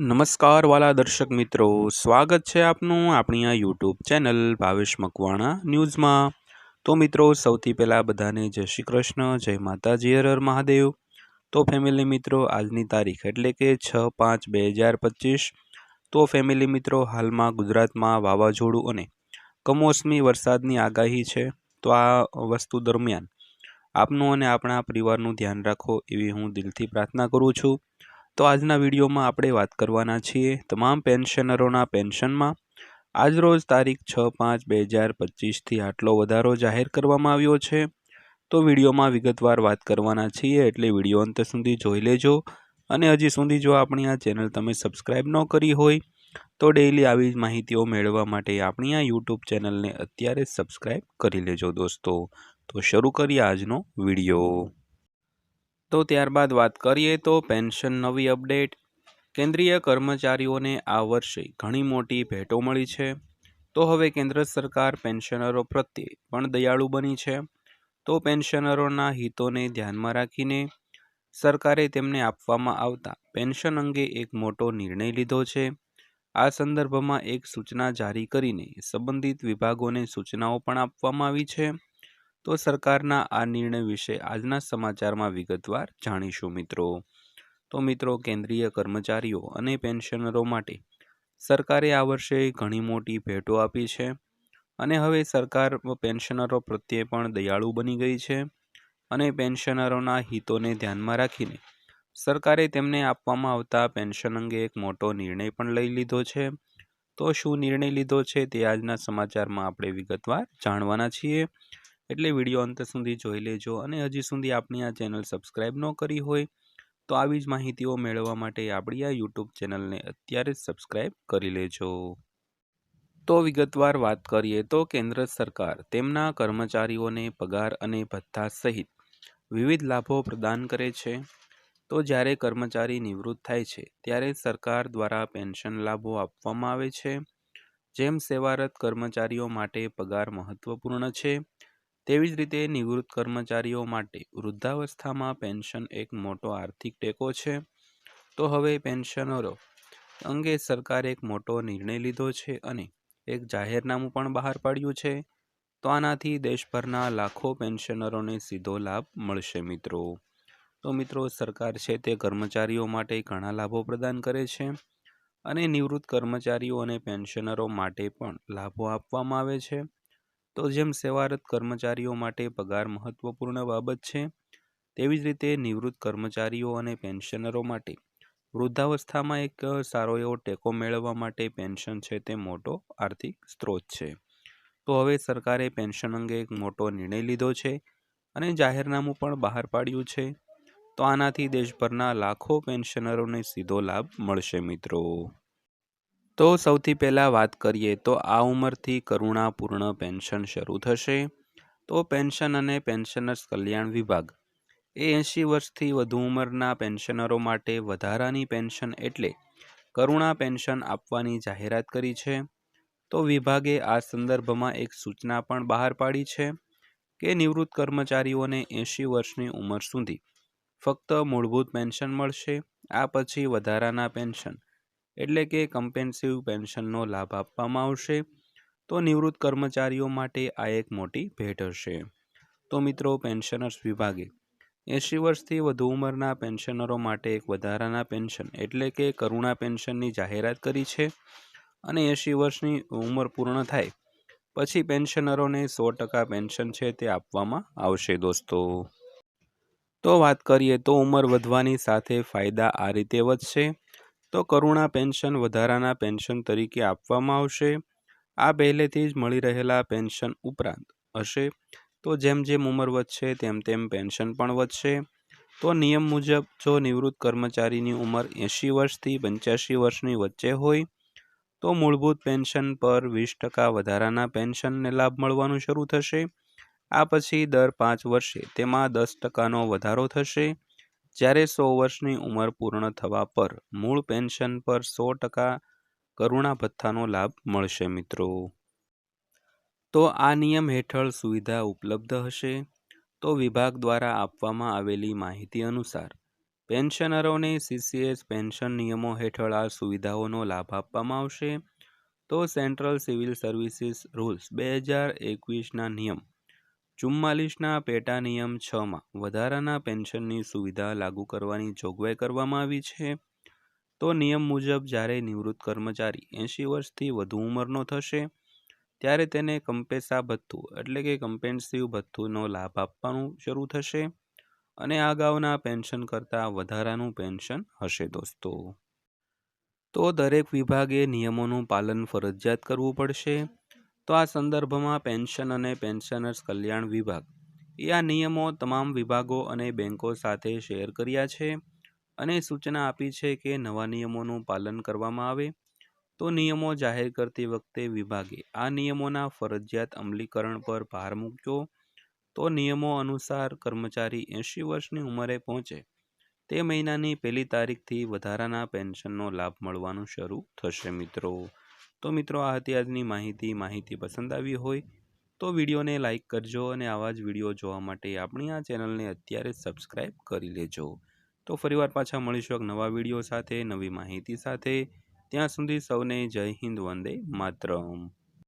નમસ્કાર વાલા દર્શક મિત્રો. સ્વાગત છે આપનું આપણી આ યુટ્યુબ ચેનલ ભાવેશ મકવાણા ન્યૂઝમાં. તો મિત્રો, સૌથી પહેલાં બધાને જય શ્રી કૃષ્ણ, જય માતાજી, હર મહાદેવ. તો ફેમિલી મિત્રો, આજની તારીખ એટલે કે છ પાંચ બે હજાર પચીસ. તો ફેમિલી મિત્રો, હાલમાં ગુજરાતમાં વાવાઝોડું અને કમોસમી વરસાદની આગાહી છે. તો આ વસ્તુ દરમિયાન આપનું અને આપણા પરિવારનું ધ્યાન રાખો એવી હું દિલથી પ્રાર્થના કરું છું. તો આજના વિડીયોમાં આપણે વાત કરવાના છીએ તમામ પેન્શનરોના પેન્શનમાં. આજરોજ તારીખ છ પાંચ બે હજાર પચીસથી આટલો વધારો જાહેર કરવામાં આવ્યો છે. તો વિડીયોમાં વિગતવાર વાત કરવાના છીએ એટલે વીડિયો અંત સુધી જોઈ લેજો. અને હજી સુધી જો આપણી આ ચેનલ તમે સબસ્ક્રાઈબ ન કરી હોય, તો ડેઈલી આવી જ માહિતીઓ મેળવવા માટે આપણી આ યુટ્યુબ ચેનલને અત્યારે સબસ્ક્રાઈબ કરી લેજો દોસ્તો. તો શરૂ કરીએ આજનો વીડિયો. તો ત્યારબાદ વાત કરીએ તો પેન્શન નવી અપડેટ. કેન્દ્રીય કર્મચારીઓને આ વર્ષે ઘણી મોટી ભેટો મળી છે. તો હવે કેન્દ્ર સરકાર પેન્શનરો પ્રત્યે પણ દયાળુ બની છે. તો પેન્શનરોના હિતોને ધ્યાનમાં રાખીને સરકારે તેમને આપવામાં આવતા પેન્શન અંગે એક મોટો નિર્ણય લીધો છે. આ સંદર્ભમાં એક સૂચના જારી કરીને સંબંધિત વિભાગોને સૂચનાઓ પણ આપવામાં આવી છે. તો સરકારના આ નિર્ણય વિશે આજના સમાચારમાં વિગતવાર જાણીશું મિત્રો. તો મિત્રો, કેન્દ્રીય કર્મચારીઓ અને પેન્શનરો માટે સરકારે આ વર્ષે ઘણી મોટી ભેટો આપી છે અને હવે સરકાર પેન્શનરો પ્રત્યે પણ દયાળુ બની ગઈ છે અને પેન્શનરોના હિતોને ધ્યાનમાં રાખીને સરકારે તેમને આપવામાં આવતા પેન્શન અંગે એક મોટો નિર્ણય પણ લઈ લીધો છે. તો શું નિર્ણય લીધો છે તે આજના સમાચારમાં આપણે વિગતવાર જાણવાના છીએ. એટલે વીડિયો અંત સુધી જોઈ લેજો અને હજી સુધી આપણી આ ચેનલ સબસ્ક્રાઈબ ન કરી હોય તો આવી જ માહિતીઓ મેળવવા માટે આપણી આ યુટ્યુબ ચેનલને અત્યારે જ સબસ્ક્રાઈબ કરી લેજો. તો વિગતવાર વાત કરીએ તો કેન્દ્ર સરકાર તેમના કર્મચારીઓને પગાર અને ભથ્થા સહિત વિવિધ લાભો પ્રદાન કરે છે. તો જ્યારે કર્મચારી નિવૃત્ત થાય છે ત્યારે સરકાર દ્વારા પેન્શન લાભો આપવામાં આવે છે. જેમ સેવારત કર્મચારીઓ માટે પગાર મહત્વપૂર્ણ છે તેવી જ રીતે નિવૃત્ત કર્મચારીઓ માટે વૃદ્ધાવસ્થામાં પેન્શન એક મોટો આર્થિક ટેકો છે. તો હવે પેન્શનરો, અંગે સરકારે એક મોટો નિર્ણય લીધો છે અને એક જાહેરનામું પણ બહાર પાડ્યું છે. તો આનાથી દેશભરના લાખો પેન્શનરોને સીધો લાભ મળશે મિત્રો. તો મિત્રો, સરકાર છે તે કર્મચારીઓ માટે ઘણા લાભો પ્રદાન કરે છે અને નિવૃત્ત કર્મચારીઓ અને પેન્શનરો માટે પણ લાભો આપવામાં આવે છે. તો જેમ સેવારત કર્મચારીઓ માટે પગાર મહત્વપૂર્ણ બાબત છે, તેવી જ રીતે નિવૃત્ત કર્મચારીઓ અને પેન્શનરો માટે. વૃદ્ધાવસ્થામાં એક સારો એવો ટેકો મેળવવા માટે પેન્શન છે તે મોટો આર્થિક સ્ત્રોત છે. તો હવે સરકારે પેન્શન અંગે એક મોટો નિર્ણય લીધો છે અને જાહેરનામું પણ બહાર પાડ્યું છે. તો આનાથી દેશભરના લાખો પેન્શનરોને સીધો લાભ મળશે મિત્રો. તો સૌથી પહેલાં વાત કરીએ તો આ ઉંમરથી કરુણાપૂર્ણ પેન્શન શરૂ થશે. તો પેન્શન અને પેન્શનર્સ કલ્યાણ વિભાગ. એ એંશી વર્ષથી વધુ ઉંમરના પેન્શનરો માટે વધારાની પેન્શન એટલે કરુણા પેન્શન આપવાની જાહેરાત કરી છે. તો વિભાગે આ સંદર્ભમાં એક સૂચના પણ બહાર પાડી છે કે નિવૃત્ત કર્મચારીઓને એંશી વર્ષની ઉંમર સુધી ફક્ત મૂળભૂત પેન્શન મળશે, આ પછી વધારાના પેન્શન એટલે કે કમ્પેન્સિવ પેન્શનનો લાભ આપવામાં આવશે, તો નિવૃત્ત કર્મચારીઓ માટે આ એક મોટી ભેટ હશે. તો મિત્રો પેન્શનર્સ વિભાગે, એંશી વર્ષથી વધુ ઉંમરના પેન્શનરો માટે એક વધારાના પેન્શન એટલે કે કરુણા પેન્શનની જાહેરાત કરી છે અને એંશી વર્ષની ઉંમર પૂર્ણ થાય, પછી પેન્શનરોને સો ટકા પેન્શન છે તે આપવામાં આવશે દોસ્તો. તો વાત કરીએ તો ઉંમર વધવાની સાથે ફાયદા આ રીતે વધશે. તો કરુણા પેન્શન વધારાના પેન્શન તરીકે આપવામાં આવશે. આ પહેલેથી જ મળી રહેલા પેન્શન ઉપરાંત હશે. તો જેમ જેમ ઉંમર વધશે, તેમ તેમ પેન્શન પણ વધશે. તો નિયમ મુજબ જો નિવૃત્ત કર્મચારીની ઉંમર એંશી વર્ષથી પંચ્યાસી વર્ષની વચ્ચે હોય, તો મૂળભૂત પેન્શન પર વીસ ટકા વધારાના પેન્શનને લાભ મળવાનું શરૂ થશે. આ પછી દર પાંચ વર્ષે તેમાં દસ ટકાનો વધારો થશે. જ્યારે સો વર્ષની ઉંમર પૂર્ણ થવા પર મૂળ પેન્શન પર સો ટકા કરુણા ભથ્થાનો લાભ મળશે મિત્રો. તો આ નિયમ હેઠળ સુવિધા ઉપલબ્ધ હશે? તો વિભાગ દ્વારા આપવામાં આવેલી માહિતી અનુસાર, પેન્શનરોને સીસીએસ પેન્શન નિયમો હેઠળ આ સુવિધાઓનો લાભ આપવામાં આવશે. તો સેન્ટ્રલ સિવિલ સર્વિસીસ રૂલ્સ બે હજાર એકવીસના નિયમ ચુમ્માલીસના પેટા નિયમ છમાં વધારાના પેન્શનની સુવિધા લાગુ કરવાની જોગવાઈ કરવામાં આવી છે. તો નિયમ મુજબ જ્યારે નિવૃત્ત કર્મચારી એંશી વર્ષથી વધુ ઉંમરનો થશે, ત્યારે તેને કંપેસા ભથ્થું એટલે કે કમ્પેન્સિવ ભથ્થુનો લાભ આપવાનું શરૂ થશે અને અગાઉના પેન્શન કરતાં વધારાનું પેન્શન હશે દોસ્તો. તો દરેક વિભાગે નિયમોનું પાલન ફરજિયાત કરવું પડશે. તો આ સંદર્ભમાં પેન્શન અને પેન્શનર્સ કલ્યાણ વિભાગ એ આ નિયમો તમામ વિભાગો અને બેંકો સાથે શેર કર્યા છે અને સૂચના આપી છે કે નવા નિયમોનું પાલન કરવામાં આવે. તો નિયમો જાહેર કરતી વખતે વિભાગે આ નિયમોના ફરજિયાત અમલીકરણ પર ભાર મૂક્યો. તો નિયમો અનુસાર કર્મચારી એંશી વર્ષની ઉંમરે પહોંચે. તે મહિનાની પહેલી તારીખથી વધારાના પેન્શનનો લાભ મળવાનું શરૂ થશે મિત્રો. તો મિત્રો આ હતી આજની માહિતી. માહિતી પસંદ આવી હોય તો વિડીયોને લાઇક કરજો અને આવા જ વીડિયો જોવા માટે આપણી આ ચેનલને અત્યારે સબસ્ક્રાઈબ કરી લેજો. તો ફરીવાર પાછા મળીશું એક નવા વીડિયો સાથે, નવી માહિતી સાથે. ત્યાં સુધી સૌને જય હિન્દ, વંદે માતરમ.